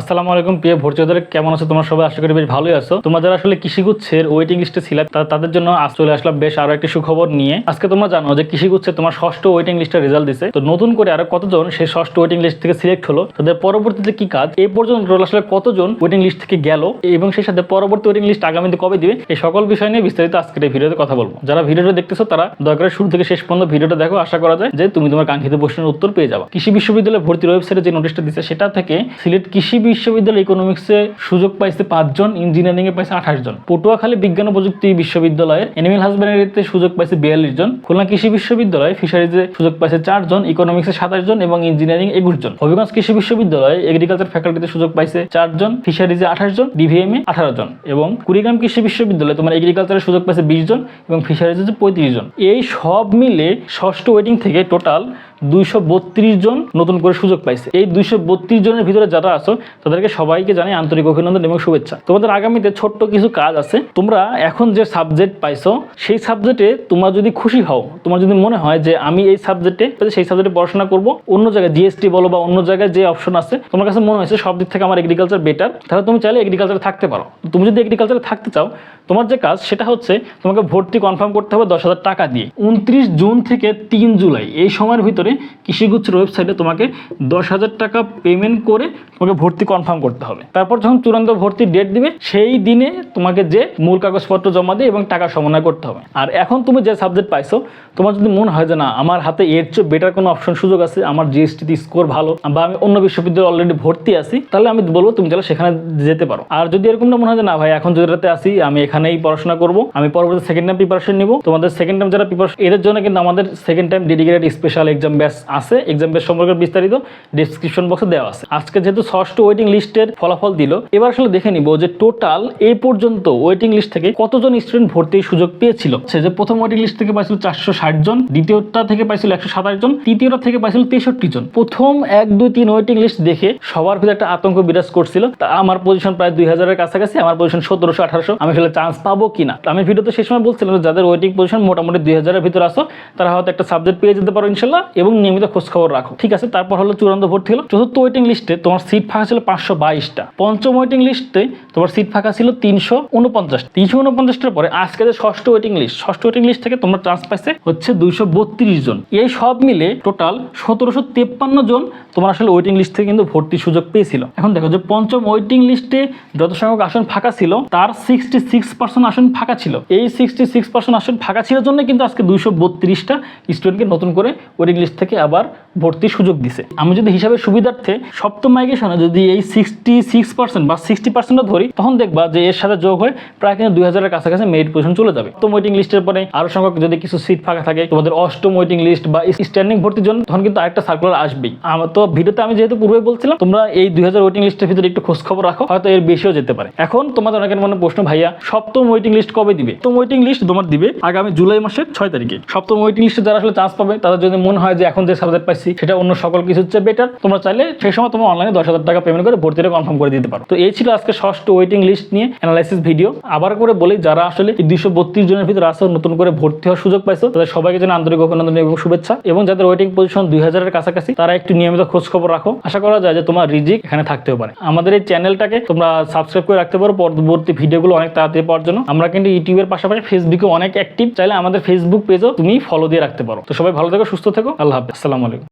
আসসালামু আলাইকুম প্রিয় ভর্তিদের কেমন আছো তোমরা সবাই? আশা করি বেশ ভালোই আছো। তোমরা যারা আসলে কৃষিগুচ্ছের ওয়েটিং লিস্টে ছিলে তাদের জন্য আজ চলে আসলাম বেশ আরও একটি সুখবর নিয়ে। আজকে তোমরা জানো যে কৃষিগুচ্ছে তোমার ষষ্ঠ ওয়েটিং লিস্টের রেজাল্ট দিছে। তো নতুন করে আরও কতজন সেই ষষ্ঠ ওয়েটিং লিস্ট থেকে সিলেক্ট হলো, তাদের পরবর্তীতে কি কাজ? এই পর্যন্ত আসলে কতজন ওয়েটিং লিস্ট থেকে গেল, এবং সেই সাথে পরবর্তী ওয়েটিং লিস্ট আগামীতে কবে দিবে, এই সকল বিষয় নিয়ে বিস্তারিত আজকের এই ভিডিওতে কথা বলব। যারা ভিডিওটা দেখতেছো, তারা দয়া করে শুরু থেকে শেষ পর্যন্ত ভিডিওটা দেখো। আশা করা যায় যে তুমি তোমার কাঙ্ক্ষিত প্রশ্নের উত্তর পেয়ে যাবে। কৃষি বিশ্ববিদ্যালয় ভর্তির ওয়েবসাইটে যে নোটিশটা দিচ্ছে সেটা থেকে সিলেট কৃষি বিশ্ববিদ্যালয় ইকোনমিক্সে সুযোগ পাইছে পাঁচজন ইঞ্জিনিয়ারিং এ পাইছে আঠাশ জন পটুয়াখালী বিজ্ঞান ও প্রযুক্তি বিশ্ববিদ্যালয়ের এনিমেল হাজবেন্ডারিতে সুযোগ পাইছে বিয়াল্লিশ জন খুলনা কৃষি বিশ্ববিদ্যালয় ফিশারিজে সুযোগ পাইছে চারজন ইকোনমিক্সে সাতাশ জন এবং ইঞ্জিনিয়ারিং একুশ জন হবিগঞ্জ কৃষি বিশ্ববিদ্যালয় এগ্রিকালচার ফ্যাকাল্টিতে সুযোগ পাইছে চারজন ফিশারিজে আঠাশ জন ডিভিএম এ আঠারো জন এবং কুড়িগ্রাম কৃষি বিশ্ববিদ্যালয় তোমার এগ্রিকালচারের সুযোগ পাইছে বিশ জন এবং ফিশারিজে পঁয়ত্রিশ জন এই সব মিলে ষষ্ঠ ওয়েটিং থেকে টোটাল দুইশো বত্রিশ জন নতুন করে সুযোগ পাইছে। এই দুইশো বত্রিশ জনের ভিতরে যারা আছো তাদেরকে সবাইকে জানাই আন্তরিক অভিনন্দন এবং শুভেচ্ছা। তোমাদের আগামীতে ছোট্ট কিছু কাজ আছে। তোমরা এখন যে সাবজেক্ট পাইছো, সেই সাবজেক্টে তোমরা যদি খুশি হও, তোমার যদি মনে হয় যে আমি এই সাবজেক্টে সেই সাবজেক্টে পড়াশোনা করব। অন্য জায়গায় জিএসটি বলো বা অন্য জায়গায় যে অপশন আছে, তোমার কাছে মনে হয়েছে সব দিক থেকে আমার এগ্রিকালচার বেটার তাহলে তুমি চাইলে এগ্রিকালচারে থাকতে পারো। তুমি যদি এগ্রিকালচারে থাকতে চাও, তোমার যে কাজ সেটা হচ্ছে তোমাকে ভর্তি কনফার্ম করতে হবে দশ হাজার টাকা দিয়ে। উনত্রিশ জুন থেকে তিন জুলাই, এই সময়ের ভিতরে কৃষিগুচ্ছের ওয়েবসাইটে তোমাকে দশ হাজার টাকা পেমেন্ট করে তোমাকে ভর্তি কনফার্ম করতে হবে। তারপর যখন চূড়ান্ত ভর্তির ডেট দিবে, সেই দিনে তোমাকে যে মূল কাগজপত্র জমা দিয়ে এবং টাকা সমন্বয় করতে হবে। আর এখন তুমি যে সাবজেক্ট পাইছো, তোমার যদি মনে হয় যে না, আমার হাতে এর চেয়ে বেটার কোনো অপশন সুযোগ আছে, আমার জিএসটিতে স্কোর ভালো, বা আমি অন্য বিশ্ববিদ্যালয়ে অলরেডি ভর্তি আছি, তাহলে আমি বলব তুমি চাইলে সেখানে যেতে পারো। আর যদি এরকমটা মনে হয় যে না ভাই, এখন যদি যেটাতে আসি আমি এখানেই পড়াশোনা করব, আমি পরবর্তী সেকেন্ড টাইম প্রিপারেশন নিব। তোমাদের সেকেন্ড টাইম যারা প্রিপারেশন এদের জন্য কিন্তু আমাদের second time dedicated special exam batch আছে। এক্সাম ব্যাচ সম্পর্কে বিস্তারিত ডিসক্রিপশন বক্সে দেওয়া আছে। আজকে যেহেতু ষষ্ঠ ওয়েটিং লিস্টের ফলাফল দিল। এবার আসলে দেখে নিব যে টোটাল এই পর্যন্ত ওয়েটিং লিস্ট থেকে কতজন স্টুডেন্ট ভর্তির সুযোগ পেয়েছিল। সে যে প্রথম ওয়েটিং লিস্ট থেকে পাইছিল চারশো ষাট জন, দ্বিতীয়টা থেকে পাইছিল একশো সাতাশ জন, তৃতীয়টা থেকে পাইছিল তেষট্টি জন। প্রথম এক, দুই, তিন ওয়েটিং লিস্ট দেখে সবার ভিতরে একটা আতঙ্ক বিরাজ করছিল। তা আমার পজিশন প্রায় দুই হাজারের কাছাকাছি, আমার পজিশন সতেরোশো, আঠারোশো। আমি আসলে চান্স পাবো কিনা? আমি ভিডিওতে সেই সময় বলছিলাম যাদের ওয়েটিং পজিশন মোটামুটি দুই হাজারের ভিতরে আসো তারা হয়তো একটা সাবজেক্ট পেয়ে যেতে পারো ইনশাল্লাহ, এবং নিয়মিত খোঁজ খবর রাখো। ঠিক আছে, তারপর হলো চূড়ান্ত ভর্তি হলো। চতুর্থ ওয়েটিং লিস্টে তোমার সিট ফাঁকা ছিল পাঁচশো বাইশটা। পঞ্চম ওয়েটিং লিস্টে তোমার সিট ফাঁকা ছিল তিনশো উনপঞ্চাশ তিনশো উনপঞ্চাশটার পরে আজকে যে ষষ্ঠ ওয়েটিং লিস্ট ষষ্ঠ ওয়েটিং লিস্ট থেকে তোমার চান্স পাইছে হচ্ছে দুইশো বত্রিশ জন। এই সব মিলে টোটাল সতেরোশো তেপ্পান্ন জন তোমার আসলে ওয়েটিং লিস্ট থেকে কিন্তু ভর্তির সুযোগ পেয়েছিল। এখন দেখো যে পঞ্চম ওয়েটিং লিস্টে যত সংখ্যক আসন ফাঁকা ছিল, তার সিক্সটি সিক্স পার্সেন্ট আসন ফাঁকা ছিল। এই সিক্সটি সিক্স পার্সেন্ট আসন ফাঁকা ছিল জন্য কিন্তু আজকে দুইশো বত্রিশটা স্টুডেন্টকে নতুন করে ওয়েটিং লিস্ট থেকে আবার ভর্তির সুযোগ দিছে। আমি যদি হিসাবে সুবিধার্থে সপ্তম মাইগ্রেশনে যদি এই সিক্সটি সিক্স পার্সেন্ট বা সিক্সটি পার্সেন্টও ধরি, তখন দেখবা যে এর সাথে যোগ হয়ে প্রায় কিন্তু দুই হাজারের কাছাকাছি মেরিট পজিশন চলে যাবে। তো ওয়েটিং লিস্টের পরে আরও সংখ্যক যদি কিছু সিট ফাঁকা থাকে, তোমাদের অষ্টম ওয়েটিং লিস্ট বা স্ট্যান্ডিং ভর্তির জন্য, তখন কিন্তু আরেকটা সার্কুলার আসবেই। আমার তো ভিডিওতে আমি যেহেতু পূর্বে বলছিলাম, তোমরা এই দুই হাজার ওয়েটিং লিস্টের ভিতরে একটু খোঁজ খবর রাখো, হয়তো এর বেশিও যেতে পারে। এখন তোমাদের অনেকের মনে প্রশ্ন, ভাইয়া, সপ্তম ওয়েটিং লিস্ট কবে দিবে? সপ্তম ওয়েটিং লিস্ট তোমার দিবে আগামী জুলাই মাসের ছয় তারিখে। সপ্তম ওয়েটিং লিস্টে যারা আসলে চান্স পাবে, তাদের যদি মনে হয় যে এখন যে সাবজেক্ট পাইছি, সেটা অন্য সকল কিছু হচ্ছে বেটার তোমরা চাইলে সেই সময় তোমার অনলাইনে দশ হাজার টাকা পেমেন্ট করে ভর্তিটা কনফার্ম করে দিতে পারো। তো এই ছিল আজকে ষষ্ঠ ওয়েটিং লিস্ট নিয়ে অ্যানালাইসিস ভিডিও আবার করে বলি, যারা আসলে দুইশো বত্রিশ জনের ভিতরে আসো নতুন করে ভর্তি হওয়ার সুযোগ পাইছো, তাদের সবাইকে যেন আন্তরিক অভিনন্দন এবং শুভেচ্ছা। এবং যাদের ওয়েটিং পজিশন দুই হাজারের কাছাকাছি, তারা একটু নিয়মিত খোঁজ খবর রাখো। আশা করা যায় যে তোমার রিজিক এখানে থাকতেও পারে। আমাদের এই চ্যানেলটাকে তোমরা সাবস্ক্রাইব করে রাখতে পারো পরবর্তী ভিডিওগুলো অনেক তাড়াতাড়ি পাওয়ার জন্য। আমরা কিন্তু ইউটিউবের পাশাপাশি ফেসবুকে অনেক অ্যাক্টিভ চাইলে আমাদের ফেসবুক পেজও তুমি ফলো দিয়ে রাখতে পারো। তো সবাই ভালো থেকো, সুস্থ থেকো। আল্লাহ হাফেজ। আসসালামু আলাইকুম।